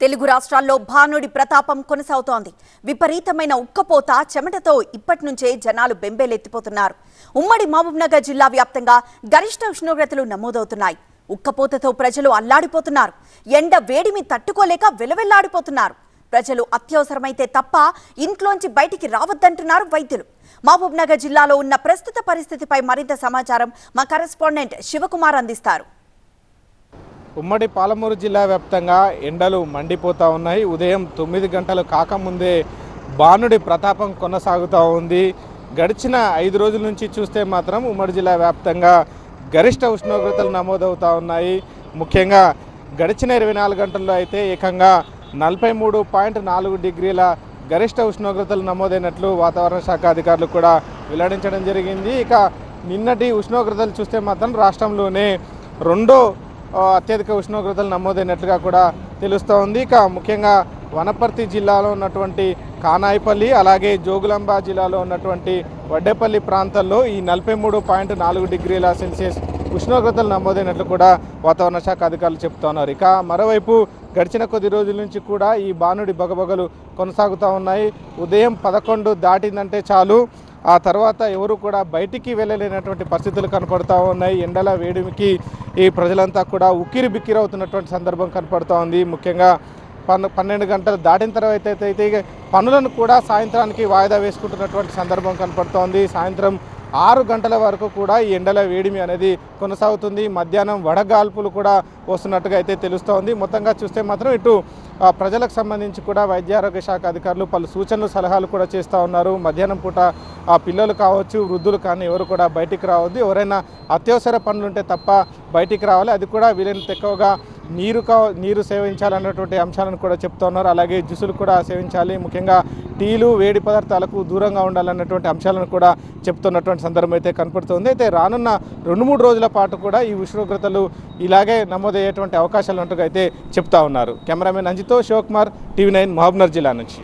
తెలుగు రాష్ట్రాల్లో భానుడి ప్రతాపం కొనసాగుతోంది. విపరీతమైన ఉక్కపోత చెమటతో ఇప్పటి నుంచే జనాలు బెంబేలెత్తిపోతున్నారు. ఉమ్మడి మహబూబ్నగర్ జిల్లా వ్యాప్తంగా గరిష్ట ఉష్ణోగ్రతలు నమోదవుతున్నాయి. ఉక్కపోతతో ప్రజలు అల్లాడిపోతున్నారు. ఎండ వేడిమి తట్టుకోలేక వెలవెల్లాడిపోతున్నారు. ప్రజలు అత్యవసరమైతే తప్ప ఇంట్లోంచి బయటికి రావద్దంటున్నారు వైద్యులు. మహబూబ్నగర్ జిల్లాలో ఉన్న ప్రస్తుత పరిస్థితిపై మరింత సమాచారం మా కరెస్పాండెంట్ శివకుమార్ అందిస్తారు. ఉమ్మడి పాలమూరు జిల్లా వ్యాప్తంగా ఎండలు మండిపోతూ ఉన్నాయి. ఉదయం తొమ్మిది గంటలు కాకముందే బాణుడి ప్రతాపం కొనసాగుతూ ఉంది. గడిచిన ఐదు రోజుల నుంచి చూస్తే మాత్రం ఉమ్మడి జిల్లా వ్యాప్తంగా గరిష్ట ఉష్ణోగ్రతలు నమోదవుతూ ఉన్నాయి. ముఖ్యంగా గడిచిన ఇరవై నాలుగు గంటల్లో అయితే ఏకంగా నలభై మూడు పాయింట్ నాలుగు డిగ్రీల గరిష్ట ఉష్ణోగ్రతలు నమోదైనట్లు వాతావరణ శాఖ అధికారులు కూడా వెల్లడించడం జరిగింది. ఇక నిన్నటి ఉష్ణోగ్రతలు చూస్తే మాత్రం రాష్ట్రంలోనే రెండో అత్యధిక ఉష్ణోగ్రతలు నమోదైనట్లుగా కూడా తెలుస్తూ ఉంది ఇక ముఖ్యంగా వనపర్తి జిల్లాలో ఉన్నటువంటి కానాయిపల్లి అలాగే జోగులాంబ జిల్లాలో ఉన్నటువంటి వడ్డేపల్లి ప్రాంతాల్లో ఈ నలభై మూడు పాయింట్ నాలుగు డిగ్రీల సెల్సియస్ ఉష్ణోగ్రతలు నమోదైనట్లు కూడా వాతావరణ శాఖ అధికారులు చెప్తున్నారు. ఇక మరోవైపు గడిచిన కొద్ది రోజుల నుంచి కూడా ఈ బాణుడి బగబగలు కొనసాగుతూ ఉన్నాయి. ఉదయం పదకొండు దాటిందంటే చాలు. ఆ తర్వాత ఎవరు కూడా బయటికి వెళ్ళలేనటువంటి పరిస్థితులు కనపడుతూ ఉన్నాయి. ఎండల వేడిమికి ఈ ప్రజలంతా కూడా ఉక్కిరి బిక్కిరి అవుతున్నటువంటి సందర్భం కనపడుతూ ఉంది. ముఖ్యంగా పన్ను పన్నెండు గంటలు దాటిన తర్వాత అయితే అయితే పనులను కూడా సాయంత్రానికి వాయిదా వేసుకుంటున్నటువంటి సందర్భం కనపడుతోంది సాయంత్రం ఆరు గంటల వరకు కూడా ఈ ఎండల వేడిమి అనేది కొనసాగుతుంది. మధ్యాహ్నం వడగాల్పులు కూడా వస్తున్నట్టుగా అయితే తెలుస్తోంది. మొత్తంగా చూస్తే మాత్రం ఇటు ప్రజలకు సంబంధించి కూడా వైద్య ఆరోగ్య శాఖ అధికారులు పలు సూచనలు సలహాలు కూడా చేస్తూ ఉన్నారు. మధ్యాహ్నం పూట ఆ పిల్లలు కావచ్చు వృద్ధులు కానీ ఎవరు కూడా బయటికి రావద్దు. ఎవరైనా అత్యవసర పనులు ఉంటే తప్ప బయటికి రావాలి. అది కూడా వీలైనంత ఎక్కువగా నీరు కా నీరు సేవించాలన్నటువంటి అంశాలను కూడా చెప్తున్నారు అలాగే జ్యూసులు కూడా సేవించాలి. ముఖ్యంగా టీలు వేడి పదార్థాలకు దూరంగా ఉండాలన్నటువంటి అంశాలను కూడా చెప్తున్నటువంటి సందర్భం అయితే కనపడుతుంది. అయితే రానున్న రెండు మూడు రోజుల పాటు కూడా ఈ ఉష్ణోగ్రతలు ఇలాగే నమోదయ్యేటువంటి అవకాశాలు ఉన్నట్టుగా అయితే చెప్తా ఉన్నారు. కెమెరామెన్ అంజితో శివకుమార్ టీవీ నైన్ మహబూబ్నగర్ జిల్లా నుంచి.